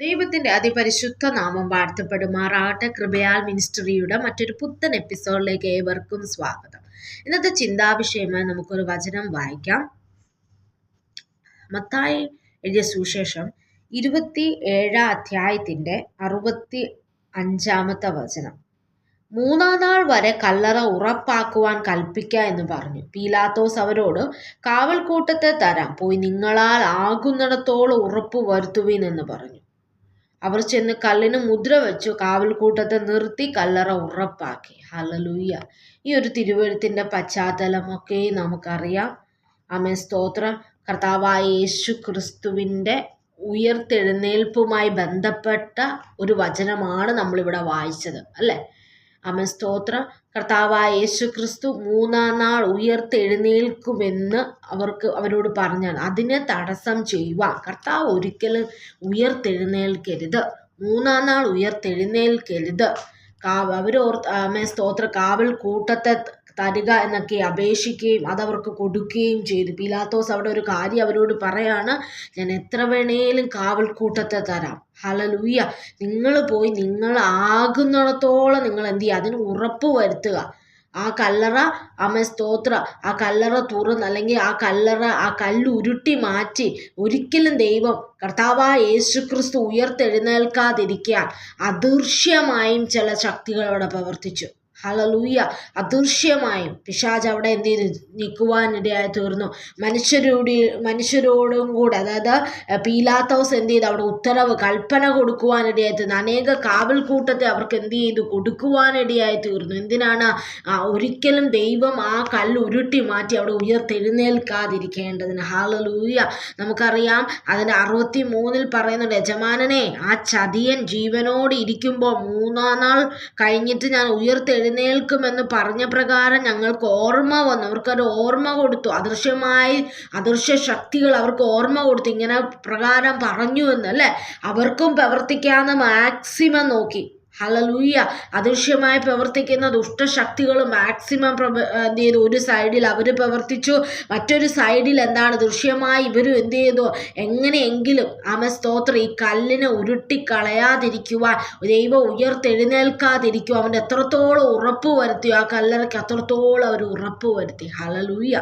ദൈവത്തിന്റെ അതിപരിശുദ്ധ നാമം വാഴ്ത്തപ്പെടുമാറാകട്ടെ. കൃപയാൽ മിനിസ്ട്രിയുടെ മറ്റൊരു പുത്തൻ എപ്പിസോഡിലേക്ക് ഏവർക്കും സ്വാഗതം. ഇന്നത്തെ ചിന്താവിഷയമായി നമുക്കൊരു വചനം വായിക്കാം. മത്തായി എഴുതിയ സുശേഷം ഇരുപത്തി ഏഴാം അധ്യായത്തിന്റെ അറുപത്തി അഞ്ചാമത്തെ വചനം. മൂന്നാം നാൾ വരെ കല്ലറ ഉറപ്പാക്കുവാൻ കൽപ്പിക്ക എന്ന് പറഞ്ഞു. പീലാത്തോസ് അവരോട് കാവൽക്കൂട്ടത്തെ തരാം. പോയി നിങ്ങളാൽ ആകുന്നിടത്തോളം ഉറപ്പ് വരുത്തുവിൻ എന്ന് പറഞ്ഞു. അവർ ചെന്ന് കല്ലിന് മുദ്ര വെച്ചു കാവൽക്കൂട്ടത്തെ നിർത്തി കല്ലറ ഉറപ്പാക്കി. ഹലലൂയ്യ ഈ ഒരു തിരുവഴുത്തിന്റെ പശ്ചാത്തലമൊക്കെ നമുക്കറിയാം. അമേ സ്തോത്ര. കർത്താവായ യേശു ക്രിസ്തുവിന്റെ ഉയർത്തെഴുന്നേൽപ്പുമായി ബന്ധപ്പെട്ട ഒരു വചനമാണ് നമ്മളിവിടെ വായിച്ചത്. അല്ലേ? അമ സ്തോത്ര. കർത്താവായ യേശു ക്രിസ്തു മൂന്നാം നാൾ ഉയർത്തെഴുന്നേൽക്കുമെന്ന് അവർക്ക് അവരോട് പറഞ്ഞാണ്. അതിനെ തടസ്സം ചെയ്യുവാൻ. കർത്താവ് ഒരിക്കലും ഉയർത്തെഴുന്നേൽക്കരുത്. മൂന്നാം നാൾ ഉയർത്തെഴുന്നേൽക്കരുത്. കാവ് അവരോർ സ്തോത്ര. കാവൽ കൂട്ടത്തെ തരിക എന്നൊക്കെ അപേക്ഷിക്കുകയും അതവർക്ക് കൊടുക്കുകയും ചെയ്തു. പിലാത്തോസ് അവിടെ ഒരു കാര്യം അവരോട് പറയാണ് ഞാൻ എത്ര വേണേലും കാവൽക്കൂട്ടത്തെ തരാം. ഹലലൂയ്യ നിങ്ങൾ പോയി നിങ്ങൾ ആകുന്നിടത്തോളം നിങ്ങൾ എന്ത് ചെയ്യുക? അതിന് ഉറപ്പ് വരുത്തുക. ആ കല്ലറ അമ്മ സ്തോത്ര. ആ കല്ലറ തുറന്ന് അല്ലെങ്കിൽ ആ കല്ലറ ആ കല്ല് ഉരുട്ടി മാറ്റി ഒരിക്കലും ദൈവം കർത്താവായ യേശുക്രിസ്തു ഉയർത്തെഴുന്നേൽക്കാതിരിക്കാൻ അദൃശ്യമായും ചില ശക്തികൾ പ്രവർത്തിച്ചു. ഹലലൂയ അദൃശ്യമായും പിശാജ് അവിടെ എന്ത് ചെയ്തു? നിൽക്കുവാനിടയായി തീർന്നു. മനുഷ്യരോട് മനുഷ്യരോടും കൂടെ അതായത് പീലാത്തോസ് എന്ത് ചെയ്തു? അവിടെ ഉത്തരവ് കൽപ്പന കൊടുക്കുവാനിടയായി തീർന്നു. അനേക കാവൽക്കൂട്ടത്തെ അവർക്ക് എന്ത് ചെയ്തു? കൊടുക്കുവാനിടയായി തീർന്നു. എന്തിനാണ്? ഒരിക്കലും ദൈവം ആ കല്ല് ഉരുട്ടി മാറ്റി അവിടെ ഉയർത്തെഴുന്നേൽക്കാതിരിക്കേണ്ടതിന്. ഹാലലൂയ നമുക്കറിയാം അതിന്റെ അറുപത്തി മൂന്നിൽ പറയുന്നുണ്ട് യജമാനനെ ആ ചതിയൻ ജീവനോട് ഇരിക്കുമ്പോൾ മൂന്നാം നാൾ കഴിഞ്ഞിട്ട് ഞാൻ ഉയർത്തെഴു എഴുന്നേൽക്കുമെന്ന് പറഞ്ഞ പ്രകാരം ഞങ്ങൾക്ക് ഓർമ്മ വന്നു. അവർക്കൊരു ഓർമ്മ കൊടുത്തു. അദൃശ്യമായി അദൃശ്യ ശക്തികൾ അവർക്ക് ഓർമ്മ കൊടുത്തു. ഇങ്ങനെ പ്രകാരം പറഞ്ഞു എന്ന് അല്ലേ? അവർക്കും പ്രവർത്തിക്കാമെന്ന് മാക്സിമം നോക്കി. ഹലലൂയ്യ അദൃശ്യമായി പ്രവർത്തിക്കുന്ന ദുഷ്ടശക്തികൾ മാക്സിമം എന്ത് ചെയ്തു? ഒരു സൈഡിൽ അവർ പ്രവർത്തിച്ചു. മറ്റൊരു സൈഡിൽ എന്താണ്? ദൃശ്യമായി ഇവരും എന്ത് ചെയ്തു? എങ്ങനെയെങ്കിലും ആമ സ്തോത്രം ഈ കല്ലിനെ ഉരുട്ടിക്കളയാതിരിക്കുവാൻ ദൈവം ഉയർത്തെഴുന്നേൽക്കാതിരിക്കുവാൻ അവന്റെ എത്രത്തോളം ഉറപ്പ് വരുത്തി ആ കല്ലറയ്ക്ക് അത്രത്തോളം അവർ ഉറപ്പ് വരുത്തി. ഹലലൂയ്യ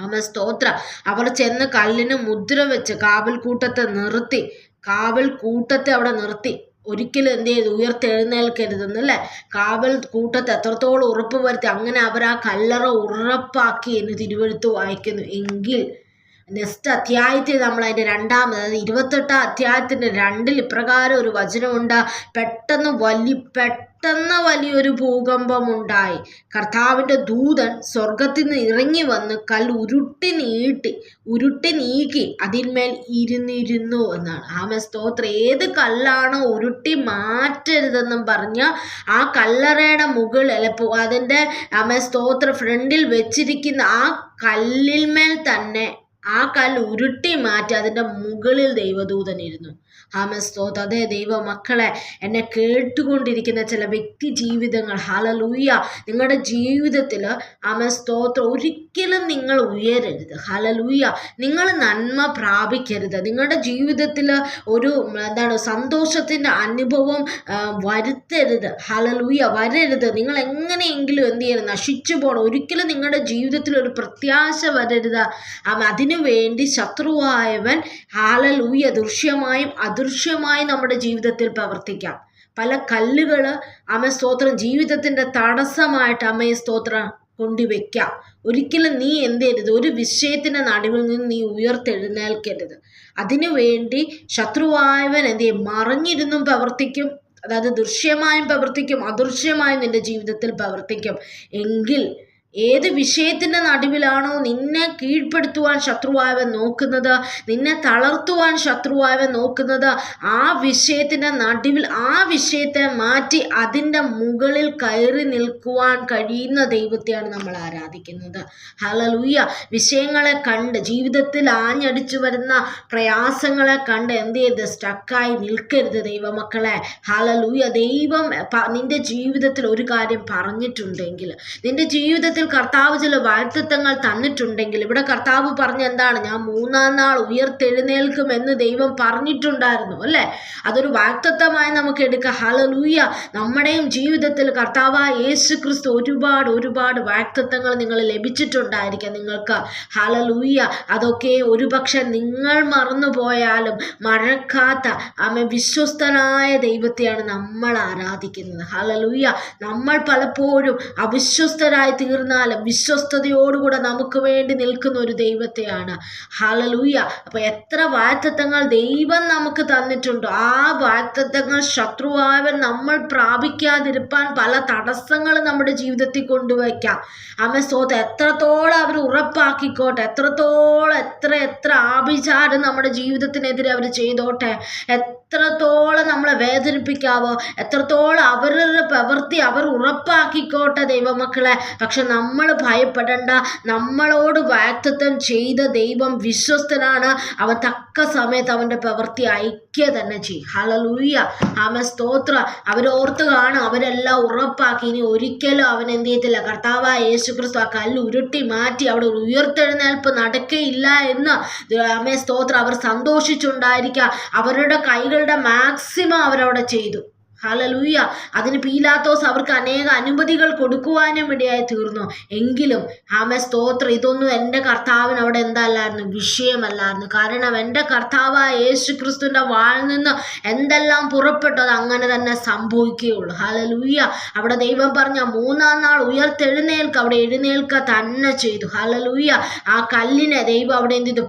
ആമ സ്തോത്ര. അവർ ചെന്ന് കല്ലിന് മുദ്ര വെച്ച് കാവൽ കൂട്ടത്തെ നിർത്തി കാവൽ കൂട്ടത്തെ അവിടെ നിർത്തി. ഒരിക്കലും എന്ത് ചെയ്തു ഉയർത്തെഴുന്നേൽക്കരുതെന്നല്ലേ? കാവൽ കൂട്ടത്തെ എത്രത്തോളം ഉറപ്പ് വരുത്തി അങ്ങനെ അവർ ആ കല്ലറ ഉറപ്പാക്കി എന്ന് തിരുവെഴുത്ത് വായിക്കുന്നു. എങ്കിൽ നെക്സ്റ്റ് അധ്യായത്തിൽ നമ്മൾ അതിന്റെ രണ്ടാമത് അതായത് ഇരുപത്തെട്ടാം അധ്യായത്തിന്റെ രണ്ടിൽ ഇപ്രകാരം ഒരു വചനമുണ്ട്. പെട്ടെന്ന് വലിയ പെട്ടെന്ന് വലിയൊരു ഭൂകമ്പമുണ്ടായി. കർത്താവിന്റെ ദൂതൻ സ്വർഗത്തിൽ നിന്ന് ഇറങ്ങി വന്ന് കല്ല് ഉരുട്ടി നീട്ടി ഉരുട്ടി നീക്കി അതിന്മേൽ ഇരുന്നിരുന്നു എന്നാണ്. ആമ സ്തോത്രം. ഏത് കല്ലാണോ ഉരുട്ടി മാറ്റരുതെന്നും പറഞ്ഞ് ആ കല്ലറയുടെ മുകളിൽ അതിന്റെ ആമ സ്തോത്ര ഫ്രണ്ടിൽ വെച്ചിരിക്കുന്ന ആ കല്ലിന്മേൽ തന്നെ ആ കല്ല് ഉരുട്ടി മാറ്റി അതിന്റെ മുകളിൽ ദൈവദൂതൻ ഇരുന്നു. ആമസ്തോത് അതേ ദൈവ മക്കളെ എന്നെ കേട്ടുകൊണ്ടിരിക്കുന്ന ചില വ്യക്തി ജീവിതങ്ങൾ ഹലലൂയ നിങ്ങളുടെ ജീവിതത്തിൽ ആമസ്തോത്രം ഒരിക്കലും നിങ്ങൾ ഉയരരുത്. ഹലലൂയ നിങ്ങൾ നന്മ പ്രാപിക്കരുത്. നിങ്ങളുടെ ജീവിതത്തിൽ ഒരു എന്താണ് സന്തോഷത്തിന്റെ അനുഭവം വരുത്തരുത്. ഹലലൂയ വരരുത്. നിങ്ങൾ എങ്ങനെയെങ്കിലും എന്ത് ചെയ്യണം? നശിച്ചു പോകണം ഒരിക്കലും നിങ്ങളുടെ ജീവിതത്തിൽ ഒരു പ്രത്യാശ വരരുത്. അതിനു വേണ്ടി ശത്രുവായവൻ ഹാലലൂയ ദൃശ്യമായും അദൃശ്യമായും നമ്മുടെ ജീവിതത്തിൽ പ്രവർത്തിക്കാം. പല കല്ലുകൾ അമ്മ സ്തോത്രം. ജീവിതത്തിന്റെ തടസ്സമായിട്ട് അമ്മയെ സ്തോത്രം. കൊണ്ടുവയ്ക്കാം ഒരിക്കലും നീ എന്ത് ചെയ്യരുത്. ഒരു വിഷയത്തിന്റെ നടുവിൽ നിന്ന് നീ ഉയർത്തെഴുന്നേൽക്കരുത്. അതിനു വേണ്ടി ശത്രുവായവൻ എന്ത് ചെയ്യും? മറിഞ്ഞിരുന്നും പ്രവർത്തിക്കും. അതായത് ദൃശ്യമായും പ്രവർത്തിക്കും. അദൃശ്യമായും നിന്റെ ജീവിതത്തിൽ പ്രവർത്തിക്കും. എങ്കിൽ ഏത് വിഷയത്തിന്റെ നടുവിലാണോ നിന്നെ കീഴ്പ്പെടുത്തുവാൻ ശത്രുവായവൻ നോക്കുന്നത് നിന്നെ തളർത്തുവാൻ ശത്രുവായവൻ നോക്കുന്നത് ആ വിഷയത്തിന്റെ നടുവിൽ ആ വിഷയത്തെ മാറ്റി അതിന്റെ മുകളിൽ കയറി നിൽക്കുവാൻ കഴിയുന്ന ദൈവത്തെയാണ് നമ്മൾ ആരാധിക്കുന്നത്. ഹലലൂയ വിഷയങ്ങളെ കണ്ട് ജീവിതത്തിൽ ആഞ്ഞടിച്ചു വരുന്ന പ്രയാസങ്ങളെ കണ്ട് എന്ത് ചെയ്ത്? സ്റ്റക്കായി നിൽക്കരുത് ദൈവമക്കളെ. ഹലലൂയ ദൈവം നിന്റെ ജീവിതത്തിൽ ഒരു കാര്യം പറഞ്ഞിട്ടുണ്ടെങ്കിൽ നിന്റെ ജീവിതത്തിൽ ജീവിതത്തിൽ കർത്താവ് ചില വാഴ്ത്തത്വങ്ങൾ തന്നിട്ടുണ്ടെങ്കിൽ ഇവിടെ കർത്താവ് പറഞ്ഞ എന്താണ്? ഞാൻ മൂന്നാം നാൾ ഉയർത്തെഴുന്നേൽക്കും എന്ന് ദൈവം പറഞ്ഞിട്ടുണ്ടായിരുന്നു അല്ലേ? അതൊരു വാക്തത്വമായി നമുക്ക് എടുക്കാം. ഹലലൂയ നമ്മുടെയും ജീവിതത്തിൽ കർത്താവായ യേശു ക്രിസ്തു ഒരുപാട് ഒരുപാട് വാക്തത്വങ്ങൾ നിങ്ങൾ ലഭിച്ചിട്ടുണ്ടായിരിക്കാം നിങ്ങൾക്ക്. ഹലലൂയ അതൊക്കെ ഒരുപക്ഷെ നിങ്ങൾ മറന്നു പോയാലും ആമെ വിശ്വസ്തനായ ദൈവത്തെയാണ് നമ്മൾ ആരാധിക്കുന്നത്. ഹലലൂയ നമ്മൾ പലപ്പോഴും അവിശ്വസ്തരായി തീർന്നാലും വിശ്വസ്തയോടുകൂടെ നമുക്ക് വേണ്ടി നിൽക്കുന്ന ഒരു ദൈവത്തെയാണ്. ഹലലൂയ അപ്പൊ എത്ര വാക്തത്വങ്ങൾ ദൈവം നമുക്ക് തന്നിട്ടുണ്ടോ. ആ വാക്തത്വങ്ങൾ ശത്രുവായവൻ നമ്മൾ പ്രാപിക്കാതിരിപ്പാൻ പല തടസ്സങ്ങളും നമ്മുടെ ജീവിതത്തിൽ കൊണ്ടുവയ്ക്കാം. അമ്മ സ്വത്ത് എത്രത്തോളം അവർ ഉറപ്പാക്കിക്കോട്ടെ എത്രത്തോളം എത്ര എത്ര ആഭിചാരം നമ്മുടെ ജീവിതത്തിനെതിരെ അവർ ചെയ്തോട്ടെ എത്രത്തോളം നമ്മളെ വേദനിപ്പിക്കാവോ എത്രത്തോളം അവരുടെ പ്രവൃത്തി അവർ ഉറപ്പാക്കിക്കോട്ടെ ദൈവമക്കളെ. പക്ഷെ നമ്മൾ ഭയപ്പെടേണ്ട. നമ്മളോട് വാക്തത്വം ചെയ്ത ദൈവം വിശ്വസ്തനാണ്. അവൻ തക്ക സമയത്ത് അവന്റെ പ്രവൃത്തി ഐക്യ തന്നെ ചെയ്യും. ഹലലൂയ ആമ സ്തോത്ര. അവരോർത്ത് കാണും. അവരെല്ലാം ഉറപ്പാക്കി. ഇനി ഒരിക്കലും അവൻ എന്ത് ചെയ്യത്തില്ല. കർത്താവായ യേശു ക്രിസ്തു ആ കല്ല് ഉരുട്ടി മാറ്റി അവിടെ ഒരു ഉയർത്തെഴുന്നേൽപ്പ് നടക്കയില്ല എന്ന് ആമേ സ്തോത്രം. അവർ സന്തോഷിച്ചുണ്ടായിരിക്കുക അവരുടെ കൈകളുടെ മാക്സിമം അവരവിടെ ചെയ്തു. ഹലലൂയ അതിന് പീലാത്തോസ് അവർക്ക് അനേക അനുമതികൾ കൊടുക്കുവാനും ഇടയായി തീർന്നു. എങ്കിലും ആമ സ്തോത്രം. ഇതൊന്നും എന്റെ കർത്താവിന് അവിടെ എന്തല്ലായിരുന്നു? വിഷയമല്ലായിരുന്നു. കാരണം എന്റെ കർത്താവായ യേശു ക്രിസ്തുവിന്റെ വാളിൽ നിന്ന് എന്തെല്ലാം പുറപ്പെട്ടു അത് അങ്ങനെ തന്നെ സംഭവിക്കുകയുള്ളൂ. ഹലലൂയ അവിടെ ദൈവം പറഞ്ഞ മൂന്നാം നാൾ ഉയർത്തെഴുന്നേൽക്ക അവിടെ എഴുന്നേൽക്ക തന്നെ ചെയ്തു. ഹലലൂയ ആ കല്ലിനെ ദൈവം അവിടെ എന്ത് ചെയ്തു?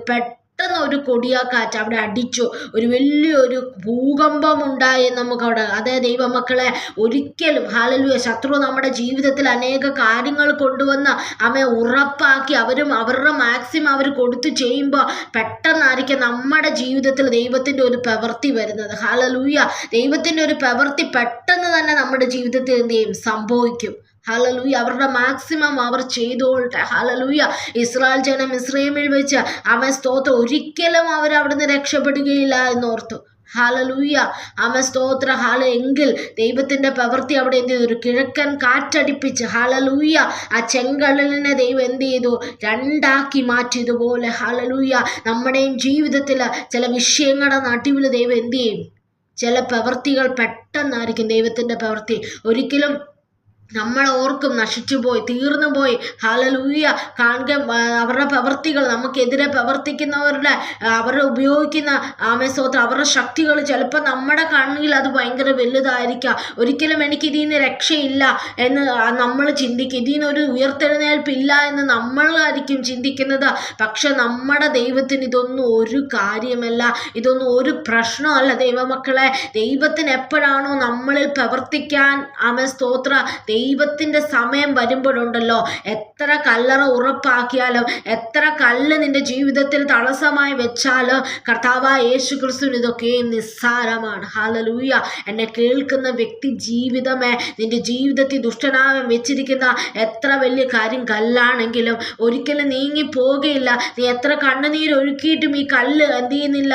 പെട്ടെന്ന് ഒരു കൊടിയാക്കാറ്റ് അവിടെ അടിച്ചു. ഒരു വലിയൊരു ഭൂകമ്പം ഉണ്ടായി നമുക്ക് അവിടെ അതേ ദൈവമക്കളെ ഒരിക്കലും ഹാലലുയ ശത്രു നമ്മുടെ ജീവിതത്തിൽ അനേക കാര്യങ്ങൾ കൊണ്ടുവന്ന് അവയെ ഉറപ്പാക്കി അവരും അവരുടെ മാക്സിമം അവർ കൊടുത്തു ചെയ്യുമ്പോൾ പെട്ടെന്നായിരിക്കും നമ്മുടെ ജീവിതത്തിൽ ദൈവത്തിന്റെ ഒരു പ്രവൃത്തി വരുന്നത്. ഹാലലൂയ ദൈവത്തിന്റെ ഒരു പ്രവൃത്തി പെട്ടെന്ന് തന്നെ നമ്മുടെ ജീവിതത്തിൽ എന്ത് ചെയ്യും? സംഭവിക്കും. ഹലലൂയ അവരുടെ മാക്സിമം അവർ ചെയ്തോളട്ടെ ഹാലലൂയ ഇസ്രായേൽ ജനം ഇസ്രേമിൽ വെച്ച് അവൻ സ്തോത്രം ഒരിക്കലും അവർ അവിടുന്ന് രക്ഷപ്പെടുകയില്ല എന്നോർത്തു. ഹാലലൂയ അവൻ സ്തോത്ര. ഹാല എങ്കിൽ ദൈവത്തിന്റെ പ്രവൃത്തി അവിടെ എന്ത് ചെയ്തു? ഒരു കിഴക്കൻ കാറ്റടിപ്പിച്ച് ഹാലലൂയ ആ ചെങ്കടലിനെ ദൈവം എന്ത് ചെയ്തു? രണ്ടാക്കി മാറ്റിയതുപോലെ ഹാലലൂയ നമ്മുടെയും ജീവിതത്തിൽ ചില വിഷയങ്ങളുടെ നടുവിൽ ദൈവം എന്ത് ചെയ്യും? ചില പ്രവൃത്തികൾ പെട്ടെന്നായിരിക്കും ദൈവത്തിന്റെ പ്രവൃത്തി. ഒരിക്കലും നമ്മൾ ഓർക്കും നശിച്ചു പോയി തീർന്നു പോയി. ഹാലലൂയ കാണുക അവരുടെ പ്രവർത്തികൾ നമുക്കെതിരെ പ്രവർത്തിക്കുന്നവരുടെ അവരെ ഉപയോഗിക്കുന്ന ആമേസ്തോത്രം അവരുടെ ശക്തികൾ ചിലപ്പോൾ നമ്മുടെ കണ്ണിൽ അത് ഭയങ്കര വലുതായിരിക്കാം. ഒരിക്കലും എനിക്ക് ഇതിൽ നിന്ന് രക്ഷയില്ല എന്ന് നമ്മൾ ചിന്തിക്കും. ഇതിൽ നിന്നൊരു ഉയർത്തെഴുന്നേൽപ്പില്ല എന്ന് നമ്മളായിരിക്കും ചിന്തിക്കുന്നത്. പക്ഷെ നമ്മുടെ ദൈവത്തിന് ഇതൊന്നും ഒരു കാര്യമല്ല. ഇതൊന്നും ഒരു പ്രശ്നമല്ല. ദൈവമക്കളെ ദൈവത്തിന് എപ്പോഴാണോ നമ്മളിൽ പ്രവർത്തിക്കാൻ ആമേ സ്തോത്ര ദൈവത്തിന്റെ സമയം വരുമ്പോഴുണ്ടല്ലോ. എത്ര കല്ലറ ഉറപ്പാക്കിയാലും എത്ര കല്ല് നിന്റെ ജീവിതത്തിൽ തടസ്സമായി വെച്ചാലും കർത്താവായ യേശു ക്രിസ്തുവിന് ഇതൊക്കെ നിസ്സാരമാണ്. ഹാലലൂയ എന്നെ കേൾക്കുന്ന വ്യക്തി ജീവിതമേ നിന്റെ ജീവിതത്തിൽ ദുഷ്ടനാവൻ വെച്ചിരിക്കുന്ന എത്ര വലിയ കാര്യം കല്ലാണെങ്കിലും ഒരിക്കലും നീങ്ങി പോകുകയില്ല നീ എത്ര കണ്ണുനീര് ഒഴുക്കിയിട്ടും ഈ കല്ല് എന്ത് ചെയ്യുന്നില്ല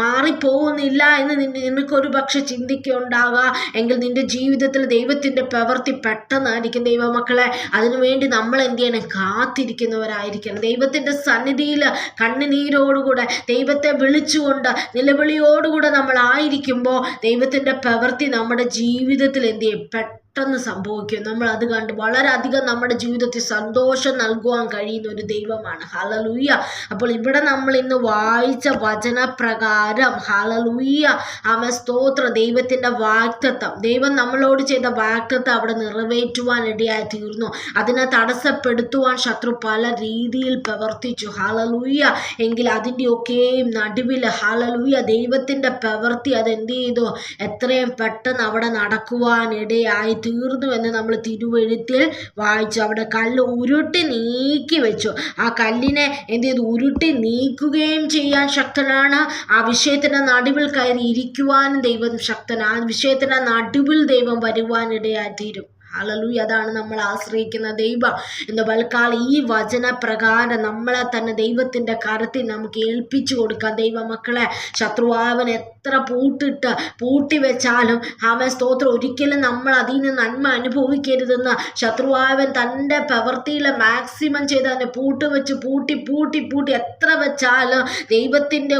മാറിപ്പോകുന്നില്ല എന്ന് നിനക്കൊരു പക്ഷെ ചിന്തിക്കുണ്ടാകാം എങ്കിൽ നിന്റെ ജീവിതത്തിൽ ദൈവത്തിന്റെ പ്രവൃത്തി പെട്ടെന്നായിരിക്കും ദൈവമക്കളെ. അതിനുവേണ്ടി നമ്മൾ എന്ത് ചെയ്യണം? കാത്തിരിക്കുന്നവരായിരിക്കണം. ദൈവത്തിന്റെ സന്നിധിയിൽ കണ്ണുനീരോടുകൂടെ ദൈവത്തെ വിളിച്ചുകൊണ്ട് നിലവിളിയോടുകൂടെ നമ്മൾ ആയിരിക്കുമ്പോൾ ദൈവത്തിന്റെ പ്രവൃത്തി നമ്മുടെ ജീവിതത്തിൽ എന്ത് ചെയ്യും? പെട്ടെന്ന് സംഭവിക്കും. നമ്മൾ അത് കണ്ട് വളരെയധികം നമ്മുടെ ജീവിതത്തിൽ സന്തോഷം നൽകുവാൻ കഴിയുന്ന ഒരു ദൈവമാണ്. ഹലലൂയ അപ്പോൾ ഇവിടെ നമ്മൾ ഇന്ന് വായിച്ച വചനപ്രകാരം ഹലലൂയ ആമ സ്തോത്ര ദൈവത്തിന്റെ വാക്തത്വം ദൈവം നമ്മളോട് ചെയ്ത വാക്തത്വം അവിടെ നിറവേറ്റുവാൻ ഇടയായി തീർന്നു അതിനെ തടസ്സപ്പെടുത്തുവാൻ ശത്രു പല രീതിയിൽ പ്രവർത്തിച്ചു. ഹലലൂയ എങ്കിൽ അതിന്റെയൊക്കെയും നടുവിൽ ഹലലൂയ ദൈവത്തിന്റെ പ്രവൃത്തി അതെന്ത് ചെയ്തു? എത്രയും പെട്ടെന്ന് അവിടെ നടക്കുവാൻ ഇടയായി തീർന്നു എന്ന് നമ്മൾ തിരുവഴുത്തിൽ വായിച്ചു. അവിടെ കല്ല് ഉരുട്ടി നീക്കി വെച്ചു. ആ കല്ലിനെ എന്ത് ചെയ്തു? ഉരുട്ടി നീക്കുകയും ചെയ്യാൻ ശക്തനാണ്. ആ വിഷയത്തിന്റെ നടുവിൽ കയറി ഇരിക്കുവാനും ദൈവം ശക്തനാണ് ആ വിഷയത്തിന്റെ നടുവിൽ ദൈവം വരുവാനിടയായി തീരും ഹലലൂയ അതാണ് നമ്മൾ ആശ്രയിക്കുന്ന ദൈവം. എന്ന് വൽക്കാൽ ഈ വചനപ്രകാരം നമ്മളെ തന്നെ ദൈവത്തിന്റെ കരത്തിൽ നമുക്ക് ഏൽപ്പിച്ചു കൊടുക്കാം. ദൈവമക്കളെ ശത്രുവാവൻ എത്ര പൂട്ടിട്ട് പൂട്ടി വെച്ചാലും അവൻ സ്തോത്രം. ഒരിക്കലും നമ്മൾ അതിൽ നിന്ന് നന്മ അനുഭവിക്കരുതെന്ന് ശത്രുവാവൻ തന്റെ പ്രവൃത്തിയിലെ മാക്സിമം ചെയ്ത് അതിനെ പൂട്ട് വെച്ച് പൂട്ടി പൂട്ടി പൂട്ടി എത്ര വെച്ചാലും ദൈവത്തിന്റെ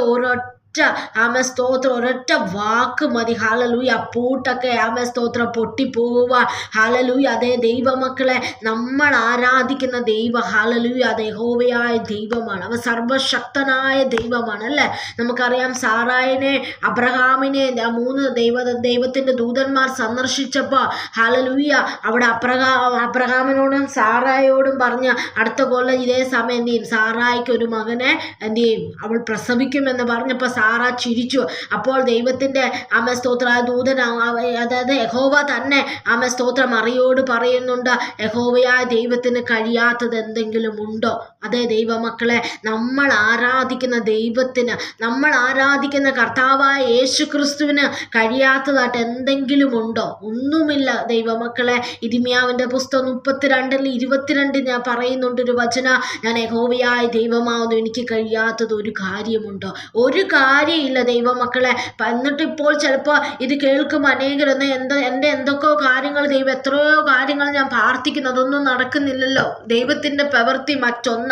ഒരൊറ്റ ആമ സ്തോത്രം ഒരൊറ്റ വാക്ക് മതി. ഹാലലൂയ പൂട്ടൊക്കെ ആമ സ്തോത്രം പൊട്ടിപ്പോവുക ഹാലലൂയ അതേ ദൈവമക്കളെ നമ്മൾ ആരാധിക്കുന്ന ദൈവ ഹാലലൂയ അതേ ഹോവയായ ദൈവമാണ്. അവ സർവശക്തനായ ദൈവമാണ് അല്ലേ? നമുക്കറിയാം സാറായനെ അബ്രഹാമിനെ ആ മൂന്ന് ദൈവ ദൈവത്തിന്റെ ദൂതന്മാർ സന്ദർശിച്ചപ്പോൾ ഹാലലൂയ അവിടെ അബ്രഹാ അബ്രഹാമിനോടും സാറായോടും പറഞ്ഞ അടുത്ത കൊല്ലം ഇതേ സമയം എന്ത് ചെയ്യും? സാറായിക്ക് ഒരു മകനെ എന്ത് ചെയ്യും? അവൾ പ്രസവിക്കുമെന്ന് പറഞ്ഞപ്പോൾ സാറ ചിരിച്ചു. അപ്പോൾ ദൈവത്തിന്റെ ആമ സ്തോത്ര ദൂതൻ അതായത് യഹോവ തന്നെ ആമ സ്തോത്രം അറിയോട് പറയുന്നുണ്ട്. യഹോവയായ ദൈവത്തിന് കഴിയാത്തത് എന്തെങ്കിലും ഉണ്ടോ? അതേ ദൈവമക്കളെ നമ്മൾ ആരാധിക്കുന്ന ദൈവത്തിന് നമ്മൾ ആരാധിക്കുന്ന കർത്താവായ യേശു ക്രിസ്തുവിന് കഴിയാത്തതായിട്ട് എന്തെങ്കിലും ഉണ്ടോ? ഒന്നുമില്ല ദൈവമക്കളെ. ഇരിമിയാവിന്റെ പുസ്തകം മുപ്പത്തിരണ്ടിൽ ഇരുപത്തിരണ്ടിൽ ഞാൻ പറയുന്നുണ്ട് ഒരു വചന. ഞാൻ യഹോവയായ ദൈവമാവുന്നു എനിക്ക് കഴിയാത്തത് ഒരു കാര്യമുണ്ടോ? ഒരു കാര്യമില്ല ദൈവമക്കളെ. എന്നിട്ട് ഇപ്പോൾ ചിലപ്പോൾ ഇത് കേൾക്കും അനേകരൊന്ന് എന്താ എന്റെ എന്തൊക്കെയോ കാര്യങ്ങൾ ദൈവം എത്രയോ കാര്യങ്ങൾ ഞാൻ പ്രാർത്ഥിക്കുന്നു അതൊന്നും നടക്കുന്നില്ലല്ലോ. ദൈവത്തിന്റെ പ്രവൃത്തി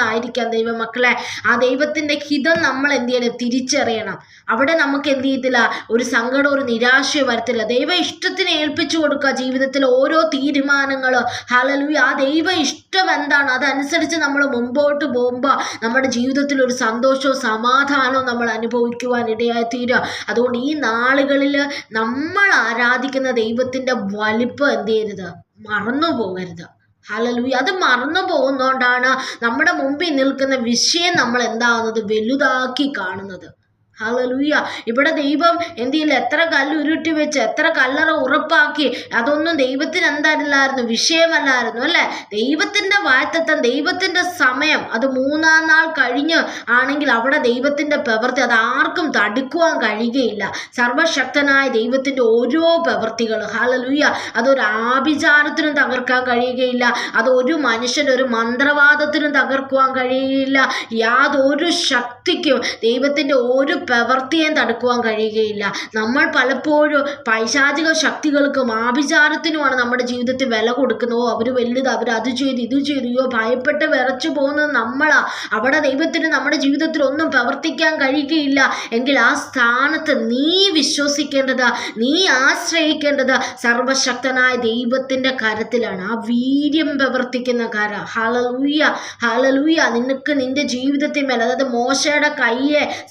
മറ്റൊന്നായിരിക്കാം ദൈവമക്കളെ. ആ ദൈവത്തിന്റെ ഹിതം നമ്മൾ എന്ത് ചെയ്യണം? തിരിച്ചറിയണം. അവിടെ നമുക്ക് എന്ത് ചെയ്യത്തില്ല? ഒരു സങ്കടം ഒരു നിരാശയോ വരത്തില്ല. ദൈവ ഇഷ്ടത്തിന് ഏൽപ്പിച്ചു കൊടുക്കുക ജീവിതത്തിൽ ഓരോ തീരുമാനങ്ങളും. ഹലലു ആ ദൈവ ഇഷ്ടം എന്താണ്? അതനുസരിച്ച് നമ്മൾ മുമ്പോട്ട് പോകുമ്പോൾ നമ്മുടെ ജീവിതത്തിൽ ഒരു സന്തോഷവും സമാധാനവും നമ്മൾ അനുഭവിക്കുവാൻ ഇടയായി തീരുക അതുകൊണ്ട് ഈ നാളുകളിൽ നമ്മൾ ആരാധിക്കുന്ന ദൈവത്തിന്റെ വലിപ്പം എന്ത് ചെയ്യരുത്? മറന്നു പോകരുത് ഹലലൂയ അത് മറന്നു പോകുന്നതുകൊണ്ടാണ് നമ്മുടെ മുമ്പിൽ നിൽക്കുന്ന വിഷയം നമ്മൾ എന്താകുന്നത് വലുതാക്കി കാണുന്നത്. ഹലലൂയ ഇവിടെ ദൈവം എന്ത് ചെയ്യില്ല എത്ര കല്ല് ഉരുട്ടി വെച്ച് എത്ര കല്ലറ ഉറപ്പാക്കി. അതൊന്നും ദൈവത്തിന് എന്തായിരുന്നില്ലായിരുന്നു വിഷയമല്ലായിരുന്നു അല്ലേ? ദൈവത്തിന്റെ വാഴ്ത്തത്വം ദൈവത്തിന്റെ സമയം അത് മൂന്നാം നാൾ കഴിഞ്ഞ് ആണെങ്കിൽ അവിടെ ദൈവത്തിന്റെ പ്രവൃത്തി അത് ആർക്കും തടുക്കുവാൻ കഴിയുകയില്ല. സർവശക്തനായ ദൈവത്തിന്റെ ഓരോ പ്രവൃത്തികൾ ഹലലൂയ അതൊരു ആഭിചാരത്തിനും തകർക്കാൻ കഴിയുകയില്ല. അത് ഒരു മനുഷ്യൻ ഒരു മന്ത്രവാദത്തിനും തകർക്കുവാൻ കഴിയുകയില്ല. യാതൊരു ശക്തിക്കും ദൈവത്തിന്റെ ഒരു പ്രവൃത്തിയെയും തടുക്കുവാൻ കഴിയുകയില്ല. നമ്മൾ പലപ്പോഴും പൈശാചിക ശക്തികൾക്കും ആഭിചാരത്തിനുമാണ് നമ്മുടെ ജീവിതത്തിൽ വില കൊടുക്കുന്നത്. അവർ വലുത് അവർ അത് ചെയ്തു ഇത് ചെയ്തു. അയ്യോ ഭയപ്പെട്ട് വിറച്ചു പോകുന്നത് നമ്മളാ. അവിടെ ദൈവത്തിന് നമ്മുടെ ജീവിതത്തിൽ ഒന്നും പ്രവർത്തിക്കാൻ കഴിയുകയില്ല. എങ്കിൽ ആ സ്ഥാനത്ത് നീ വിശ്വസിക്കേണ്ടത് നീ ആശ്രയിക്കേണ്ടത് സർവശക്തനായ ദൈവത്തിന്റെ കരത്തിലാണ്. ആ വീര്യം പ്രവർത്തിക്കുന്ന കര. ഹലലൂയ ഹലലൂയ നിനക്ക് നിന്റെ ജീവിതത്തിൽ മേൽ അതായത് മോശയുടെ കയ്യെ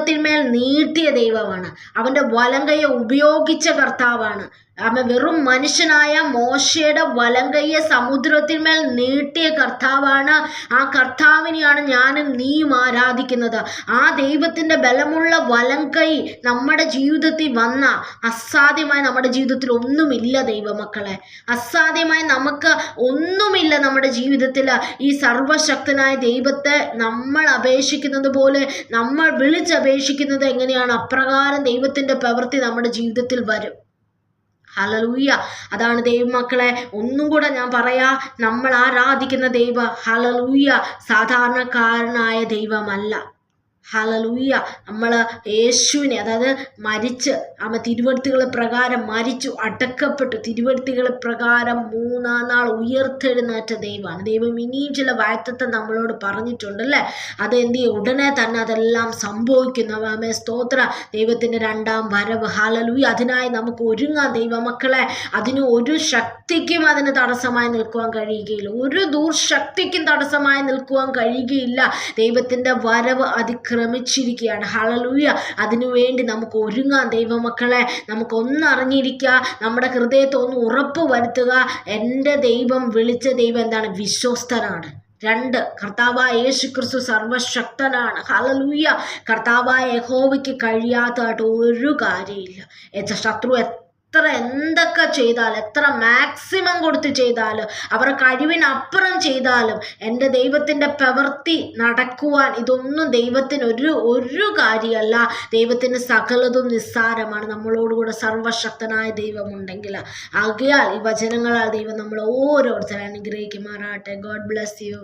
സമുദ്രത്തിന്മേൽ നീട്ടിയ ദൈവമാണ്. അവന്റെ വലങ്കയെ ഉപയോഗിച്ച കർത്താവാണ്. അവൻ വെറും മനുഷ്യനായ മോശയുടെ വലങ്കയ്യെ സമുദ്രത്തിന്മേൽ നീട്ടിയ കർത്താവാണ്. ആ കർത്താവിനെയാണ് ഞാനും നീയും ആരാധിക്കുന്നത്. ആ ദൈവത്തിന്റെ ബലമുള്ള വലങ്കൈ നമ്മുടെ ജീവിതത്തിൽ വന്ന അസാധ്യമായി നമ്മുടെ ജീവിതത്തിൽ ഒന്നുമില്ല ദൈവമക്കളെ. അസാധ്യമായി നമുക്ക് ഒന്നുമില്ല നമ്മുടെ ജീവിതത്തിൽ. ഈ സർവശക്തനായ ദൈവത്തെ നമ്മൾ അപേക്ഷിക്കുന്നത് പോലെ നമ്മൾ വിളിച്ചപേക്ഷിക്കുന്നത് എങ്ങനെയാണ്? അപ്രകാരം ദൈവത്തിന്റെ പ്രവൃത്തി നമ്മുടെ ജീവിതത്തിൽ വരും. ഹലലൂയ അതാണ് ദൈവമക്കളെ ഒന്നും കൂടെ ഞാൻ പറയാ നമ്മൾ ആരാധിക്കുന്ന ദൈവ ഹലലൂയ സാധാരണക്കാരനായ ദൈവമല്ല. ഹലലൂയ നമ്മൾ യേശുവിനെ അതായത് മരിച്ച് അമ്മ തിരുവഴുത്തുകൾ പ്രകാരം മരിച്ചു അടക്കപ്പെട്ടു. തിരുവഴുത്തുകൾ പ്രകാരം മൂന്നാം നാൾ ഉയർത്തെഴുന്നേറ്റ ദൈവമാണ്. ദൈവം ഇനിയും ചില വായത്തത്വം നമ്മളോട് പറഞ്ഞിട്ടുണ്ട് അല്ലേ? അത് എന്ത് ചെയ്യും? ഉടനെ തന്നെ അതെല്ലാം സംഭവിക്കുന്നു. ആമേ സ്തോത്ര. ദൈവത്തിന്റെ രണ്ടാം വരവ്. ഹാലലൂയ അതിനായി നമുക്ക് ഒരുങ്ങാം ദൈവമക്കളെ. അതിന് ഒരു ശക്തിക്കും അതിന് തടസ്സമായി നിൽക്കുവാൻ കഴിയുകയില്ല. ഒരു ദൂർശക്തിക്കും തടസ്സമായി നിൽക്കുവാൻ കഴിയുകയില്ല. ദൈവത്തിന്റെ വരവ് അതിക്രമിച്ചിരിക്കുകയാണ് ഹളലൂയ അതിനുവേണ്ടി നമുക്ക് ഒരുങ്ങാം ദൈവമക്കളെ. നമുക്ക് ഒന്നറിഞ്ഞിരിക്കുക നമ്മുടെ ഹൃദയത്തെ ഒന്ന് ഉറപ്പ് വരുത്തുക. എന്റെ ദൈവം വിളിച്ച ദൈവം എന്താണ്? വിശ്വസ്തനാണ്. രണ്ട് കർത്താവായ യേശു ക്രിസ്തു സർവശക്തനാണ്. ഹലലൂയ കർത്താവായ യഹോവയ്ക്ക് കഴിയാത്തതായിട്ട് ഒരു കാര്യമില്ല. ശത്രു എത്ര എന്തൊക്കെ ചെയ്താലും എത്ര മാക്സിമം കൊടുത്ത് ചെയ്താലും അവരുടെ കഴിവിനപ്പുറം ചെയ്താലും എന്റെ ദൈവത്തിന്റെ പ്രവൃത്തി നടക്കുവാൻ ഇതൊന്നും ദൈവത്തിന് ഒരു ഒരു കാര്യമല്ല. ദൈവത്തിന് സകലതും നിസ്സാരമാണ്. നമ്മളോടുകൂടെ സർവശക്തനായ ദൈവമുണ്ടെങ്കിൽ. ആകയാൽ ഈ വചനങ്ങളാൽ ദൈവം നമ്മൾ ഓരോരുത്തരെ അനുഗ്രഹിക്കുമാറാട്ടെ ഗോഡ് ബ്ലെസ് യു